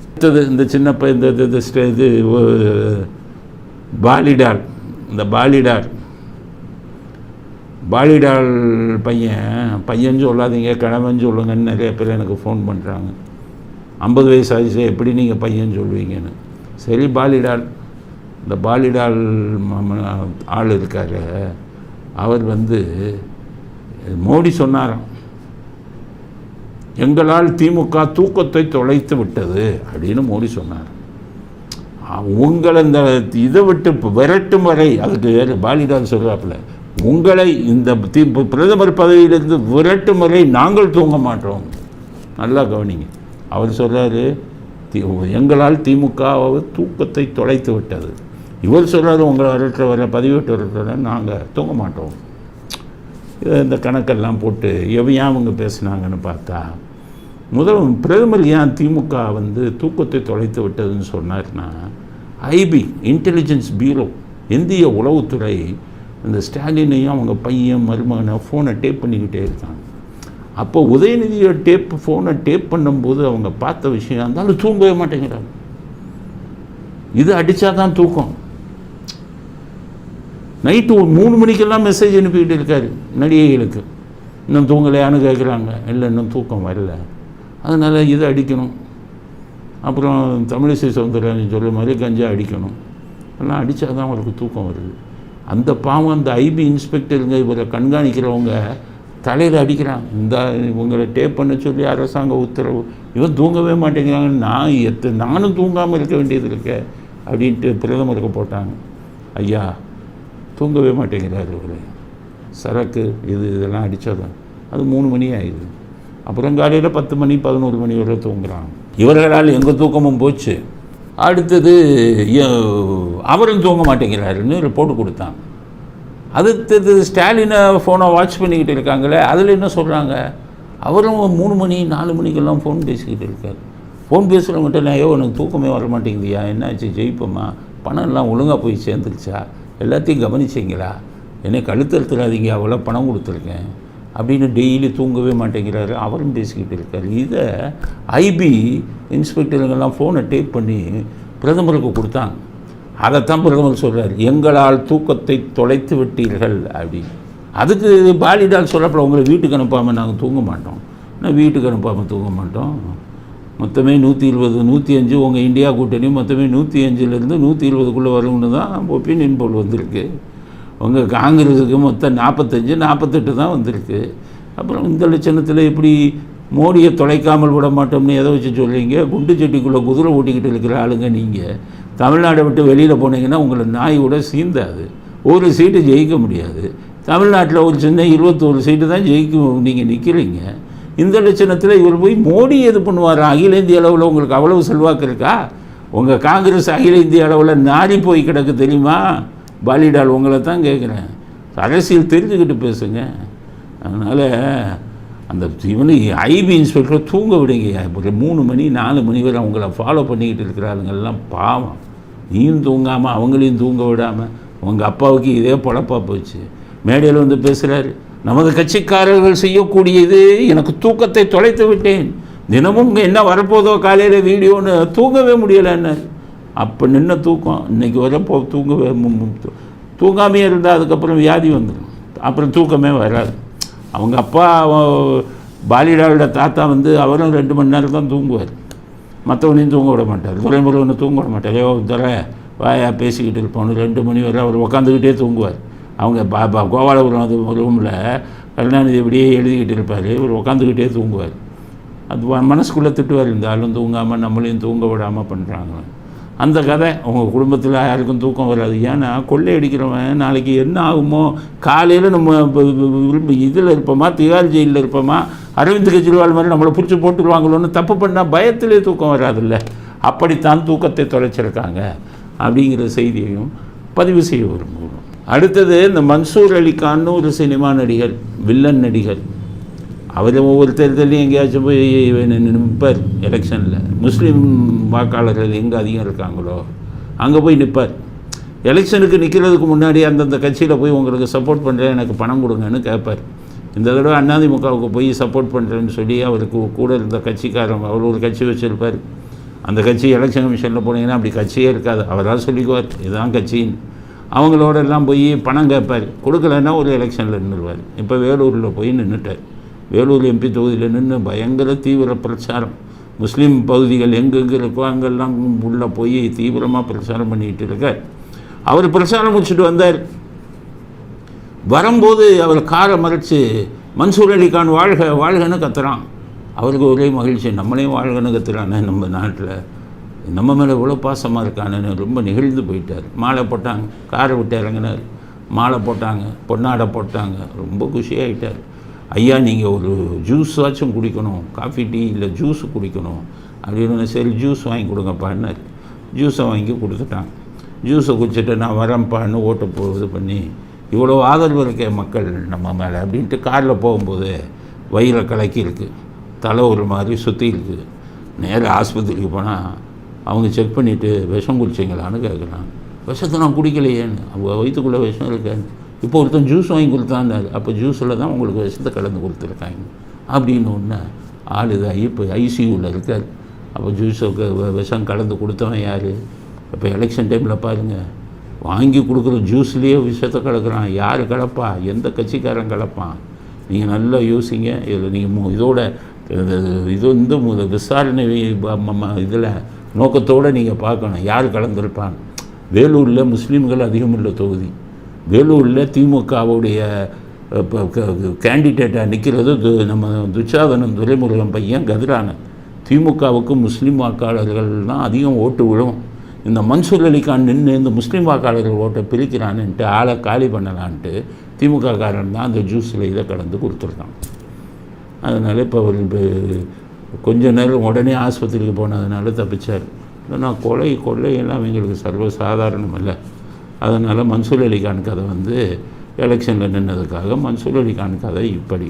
அடுத்தது இந்த சின்ன இந்த இது- இது இது பாலிடால் இந்த பாலிடால். பாலிடால் பையன் பையன் சொல்லாதீங்க கிழவன் சொல்லுங்கன்னு நிறைய பேர் எனக்கு ஃபோன் பண்ணுறாங்க ஐம்பது வயசு ஆயிடுச்சு எப்படி நீங்கள் பையன் சொல்லுவீங்கன்னு. சரி பாலிடால். இந்த பாலிடால் ஆள் இருக்கார். அவர் வந்து மோடி சொன்னாராம். எங்களால் திமுக தூக்கத்தை தொலைத்து விட்டது அப்படின்னு மோடி சொன்னார். உங்களை இந்த இதை விட்டு விரட்டும் வரை அதுக்கு பாலிடால் சொல்கிறாப்புல உங்களை இந்த தி பிரதமர் பதவியிலிருந்து விரட்டும் வரை நாங்கள் தூங்க மாட்டோம். நல்லா கவனிங்க. அவர் சொல்கிறாரு எங்களால் திமுக தூக்கத்தை தொலைத்து விட்டது. இவர் சொல்கிறாரு உங்களை விரட்டுற வர பதிவிட்டு விரட்டுற நாங்கள் தூங்க மாட்டோம். இந்த கணக்கெல்லாம் போட்டு எவையா அவங்க பேசுனாங்கன்னு பார்த்தா முதல் பிரதமர் ஏன் திமுக வந்து தூக்கத்தை தொலைத்து விட்டதுன்னு சொன்னார்னா ஐபி இன்டெலிஜென்ஸ் பியூரோ இந்திய உளவுத்துறை இந்த ஸ்டாலினையும் அவங்க பையன் மருமகனை ஃபோனை டேப் பண்ணிக்கிட்டே இருக்காங்க. அப்போ உதயநிதியை டேப் ஃபோனை டேப் பண்ணும்போது அவங்க பார்த்த விஷயம் இருந்தாலும் தூங்கவே மாட்டேங்கிறாங்க இது அடித்தா தான் தூக்கம். நைட்டு ஒரு மூணு மணிக்கெல்லாம் மெசேஜ் அனுப்பிக்கிட்டு இருக்காரு நடிகைகளுக்கு. இன்னும் தூங்கலையான்னு கேட்குறாங்க இல்லை இன்னும் தூக்கம் வரல. அதனால் இதை அடிக்கணும். அப்புறம் தமிழிசை சவுந்தரராஜன் சொல்ல மாதிரி கஞ்சா அடிக்கணும். எல்லாம் அடித்தா தான் அவருக்கு தூக்கம் வருது. அந்த பாவம் அந்த ஐபி இன்ஸ்பெக்டருங்க இவரை கண்காணிக்கிறவங்க தலையில் அடிக்கிறாங்க. இந்த இவங்களை டேப் பண்ண சொல்லி அரசாங்க உத்தரவு. இவன் தூங்கவே மாட்டேங்கிறாங்க. நான் எத்த நானும் தூங்காமல் இருக்க வேண்டியது இருக்க அப்படின்ட்டு பிரதமருக்கு போட்டாங்க. ஐயா தூங்கவே மாட்டேங்கிறார் சரக்கு இது இதெல்லாம் அடித்ததான் அது மூணு மணி ஆயிடுது. அப்புறம் காலையில் பத்து மணி பதினோரு மணி வரை தூங்குறாங்க இவர்களால் எங்கள் தூக்கமும் போச்சு. அடுத்தது அவரும் தூங்க மாட்டேங்கிறாருன்னு ரிப்போர்ட் கொடுத்தான். அடுத்தது ஸ்டாலினை ஃபோனை வாட்ச் பண்ணிக்கிட்டு இருக்காங்களே அதில் என்ன சொல்கிறாங்க அவரும் மூணு மணி நாலு மணிக்கெல்லாம் ஃபோன் பேசிக்கிட்டு இருக்கார். ஃபோன் பேசுகிறவங்ககிட்ட நான் ஐயோ எனக்கு தூக்கமே வர மாட்டேங்குதியா என்னாச்சு? ஜெயிப்போமா? பணம் எல்லாம் ஒழுங்காக போய் சேர்ந்துருச்சா? எல்லாத்தையும் கவனிச்சிங்களா? என்னை கழுத்தறுத்துறாதீங்க அவ்வளோ பணம் கொடுத்துருக்கேன். அப்படின்னு டெய்லி தூங்கவே மாட்டேங்கிறாரு. அவரும் பேசிக்கிட்டு இருக்கார். இதை ஐபி இன்ஸ்பெக்டருங்கெல்லாம் ஃபோனை டேப் பண்ணி பிரதமருக்கு கொடுத்தாங்க. அதைத்தான் பிரதமர் சொல்கிறார் எங்களால் தூக்கத்தை தொலைத்து விட்டீர்கள் அப்படின்னு. அதுக்கு பாலிடால் சொல்லப்பட உங்களை வீட்டுக்கு அனுப்பாமல் நாங்கள் தூங்க மாட்டோம். நான் வீட்டுக்கு அனுப்பாமல் தூங்க மாட்டோம்? மொத்தமே நூற்றி இருபது நூற்றி அஞ்சு உங்கள் இந்தியா கூட்டணி மொத்தமே நூற்றி அஞ்சுலேருந்து நூற்றி இருபதுக்குள்ளே வரும்னு தான் ஒப்பீனியன் போல் வந்திருக்கு. உங்கள் காங்கிரஸுக்கு மொத்தம் நாற்பத்தஞ்சு நாற்பத்தெட்டு தான் வந்திருக்கு. அப்புறம் இந்த லட்சணத்தில் எப்படி மோடியை தொலைக்காமல் விட மாட்டோம்னு எதை வச்சு சொல்லுவீங்க குண்டு செட்டிக்குள்ளே குதிரை ஓட்டிக்கிட்டு இருக்கிற ஆளுங்க நீங்கள் தமிழ்நாடை விட்டு வெளியில் போனீங்கன்னா உங்களை நாய் கூட சீந்தாது. ஒரு சீட்டு ஜெயிக்க முடியாது. தமிழ்நாட்டில் ஒரு சின்ன இருபத்தோரு சீட்டு தான் ஜெயிக்க நீங்கள் நிற்கிறீங்க இந்த லட்சணத்தில் இவர் போய் மோடி எது பண்ணுவார்? அகில இந்திய அளவில் உங்களுக்கு அவ்வளவு செல்வாக்கு இருக்கா? உங்கள் காங்கிரஸ் அகில இந்திய அளவில் நாடி போய் கிடக்கு தெரியுமா? பாலிடால் உங்களை தான் கேட்குறேன் அரசியல் தெரிஞ்சுக்கிட்டு பேசுங்க. அதனால் அந்த இவனு ஐபி இன்ஸ்பெக்டர் தூங்க விடுங்க. ஒரு மூணு மணி நாலு மணி வரை அவங்கள ஃபாலோ பண்ணிக்கிட்டு இருக்கிறாளுங்கெல்லாம் பாவம். நீயும் தூங்காமல் அவங்களையும் தூங்க விடாமல் உங்கள் அப்பாவுக்கு இதே பொழப்பாக போச்சு. மேடையில் வந்து பேசுகிறாரு நமது கட்சிக்காரர்கள் செய்யக்கூடியது எனக்கு தூக்கத்தை தொலைத்து விட்டேன். தினமும் என்ன வரப்போதோ காலையில் வீடியோன்னு தூங்கவே முடியலைன்னார் அப்போ நின்ன தூக்கம் இன்னைக்கு வரப்போ தூங்கவே தூங்காமையே இருந்தால் அதுக்கப்புறம் வியாதி வந்துடும் அப்புறம் தூக்கமே வராது. அவங்க அப்பா பாலிடாவோட தாத்தா வந்து அவரும் ரெண்டு மணி நேரம் தான் தூங்குவார். மற்றவனையும் தூங்க விட மாட்டார். துறைமுருகனை தூங்க விட மாட்டார். ஏதோ துறை வாயா பேசிக்கிட்டு இருப்போம் ரெண்டு மணி வரை அவர் உட்காந்துக்கிட்டே தூங்குவார். அவங்க பா பா கோபாலபுரம் அது ரூமில் கருணாநிதி இப்படியே எழுதிக்கிட்டு இருப்பார். இவர் உட்காந்துக்கிட்டே தூங்குவார். அது மனசுக்குள்ளே திட்டுவார். இந்த ஆளும் தூங்காமல் நம்மளையும் தூங்க விடாமல் பண்ணுறாங்க அந்த கதை அவங்க குடும்பத்தில் யாருக்கும் தூக்கம் வராது. ஏன்னா கொள்ளை அடிக்கிறவன் நாளைக்கு என்ன ஆகுமோ காலையில் நம்ம இதில் இருப்போமா திகார் ஜெயிலில் இருப்போமா அரவிந்த் கெஜ்ரிவால் மாதிரி நம்மளை பிடிச்சி போட்டுருவாங்களோன்னு தப்பு பண்ணால் பயத்திலே தூக்கம் வராதுல்ல. அப்படித்தான் தூக்கத்தை தொலைச்சிருக்காங்க. அப்படிங்கிற செய்தியையும் பதிவு செய்ய விரும்புகிறோம். அடுத்தது இந்த மன்சூர் அலிகான்னு ஒரு சினிமா நடிகர் வில்லன் நடிகர். அவர் ஒவ்வொரு தேர்தலையும் எங்கேயாச்சும் போய் நிற்பார் எலெக்ஷனில். முஸ்லீம் வாக்காளர்கள் எங்கே அதிகம் இருக்காங்களோ அங்கே போய் நிற்பார் எலெக்ஷனுக்கு நிற்கிறதுக்கு முன்னாடி அந்தந்த கட்சியில் போய் உங்களுக்கு சப்போர்ட் பண்ணுறேன் எனக்கு பணம் கொடுங்கன்னு கேட்பார் இந்த தடவை அண்ணாதிமுகவுக்கு போய் சப்போர்ட் பண்ணுறேன்னு சொல்லி அவருக்கு கூட இருந்த கட்சிக்காரங்க அவர் ஒரு கட்சி வச்சுருப்பார். அந்த கட்சி எலெக்ஷன் கமிஷனில் போனீங்கன்னா அப்படி கட்சியே இருக்காது. அவராக சொல்லிக்குவார் இதுதான் கட்சின்னு. அவங்களோட எல்லாம் போய் பணம் கேட்பார். கொடுக்கலன்னா ஒரு எலெக்ஷனில் நின்றுவார். இப்போ வேலூரில் போய் நின்றுட்டார் வேலூர் எம்பி தொகுதியில் நின்று பயங்கர தீவிர பிரச்சாரம். முஸ்லீம் பகுதிகள் எங்கெங்கே இருக்கோ அங்கெல்லாம் உள்ளே போய் தீவிரமாக பிரச்சாரம் பண்ணிக்கிட்டு இருக்கார். அவர் பிரச்சாரம் முடிச்சுட்டு வந்தார். வரும்போது அவர் காரை மறைச்சு மன்சூர் அலிகான் வாழ்க வாழ்கன்னு கத்துறான். அவருக்கு ஒரே மகிழ்ச்சி நம்மளையும் வாழ்கன்னு கத்துறானே நம்ம நாட்டில். நம்ம மேலே இவ்வளோ பாசமாக இருக்கானுன்னு ரொம்ப நெகிழ்ந்து போயிட்டார். மாலை போட்டாங்க காரை விட்டு இறங்கினார். மாலை போட்டாங்க பொன்னாடை போட்டாங்க ரொம்ப குஷியாகிட்டார் ஐயா நீங்கள் ஒரு ஜூஸ் ஆச்சும் குடிக்கணும் காஃபி டீ இல்லை ஜூஸ் குடிக்கணும். அப்படின்னு சரி ஜூஸ் வாங்கி கொடுங்கப்பான்னார் ஜூஸை வாங்கி கொடுத்துட்டாங்க. ஜூஸை குடிச்சிட்டு நான் வரேன்ப்பான்னு ஓட்ட போ இது பண்ணி இவ்வளோ ஆதரவு இருக்கே மக்கள் நம்ம மேலே அப்படின்ட்டு காரில் போகும்போது வயிறை கலக்கி இருக்குது தலை ஒரு மாதிரி சுற்றி இருக்குது நேராக ஆஸ்பத்திரிக்கு போனால் அவங்க செக் பண்ணிவிட்டு விஷம் குடிச்சிங்களான்னு கேட்குறாங்க விஷத்தை நான் குடிக்கலையேன்னு. அவங்க வயிற்றுக்குள்ளே விஷம் இருக்கான்னு இப்போ ஒருத்தன் ஜூஸ் வாங்கி கொடுத்தான்னாரு அப்போ ஜூஸில் தான் உங்களுக்கு விஷத்தை கலந்து கொடுத்துருக்காங்க. அப்படின்னு ஒன்று ஆள் இதாகி இப்போ ஐசியூவில் இருக்கார். அப்போ ஜூஸுக்கு விஷம் கலந்து கொடுத்தவன் யார்? இப்போ எலெக்ஷன் டைமில் பாருங்கள் வாங்கி கொடுக்குற ஜூஸ்லேயே விஷத்தை கலக்கிறான். யார் கலப்பா? எந்த கட்சிக்காரன் கலப்பான்? நீங்கள் நல்லா யோசிங்க. இதில் நீங்கள் இதோட இது வந்து இந்த விசாரணை இதில் நோக்கத்தோடு நீங்கள் பார்க்கணும். யார் கலந்துருப்பாங்க வேலூரில் முஸ்லீம்கள் அதிகமுள்ள தொகுதி. வேலூரில் திமுகவுடைய கேண்டிடேட்டாக நிற்கிறது நம்ம துச்சாதனம் துரைமுருகன் பையன் கதிரானன். திமுகவுக்கு முஸ்லீம் வாக்காளர்கள் தான் அதிகம் ஓட்டு விழும். இந்த மன்சூர் அலிகான் நின்று இந்த முஸ்லீம் வாக்காளர்கள் ஓட்டை பிரிக்கிறான்னுட்டு ஆளை காலி பண்ணலான்ட்டு திமுக காரன் தான் அந்த ஜூஸில் இதை கலந்து கொடுத்துருக்கான். அதனால் இப்போ அவர் கொஞ்ச நேரம் உடனே ஆஸ்பத்திரிக்கு போனதுனால தப்பிச்சார். இல்லைன்னா கொலை கொள்ளையெல்லாம் அவங்களுக்கு எங்களுக்கு சர்வசாதாரணம் இல்லை அதனால் மன்சூர் அலிகான் கதை வந்து எலெக்ஷனில் நின்னதுக்காக மன்சூர் அலிகான் கதை இப்படி.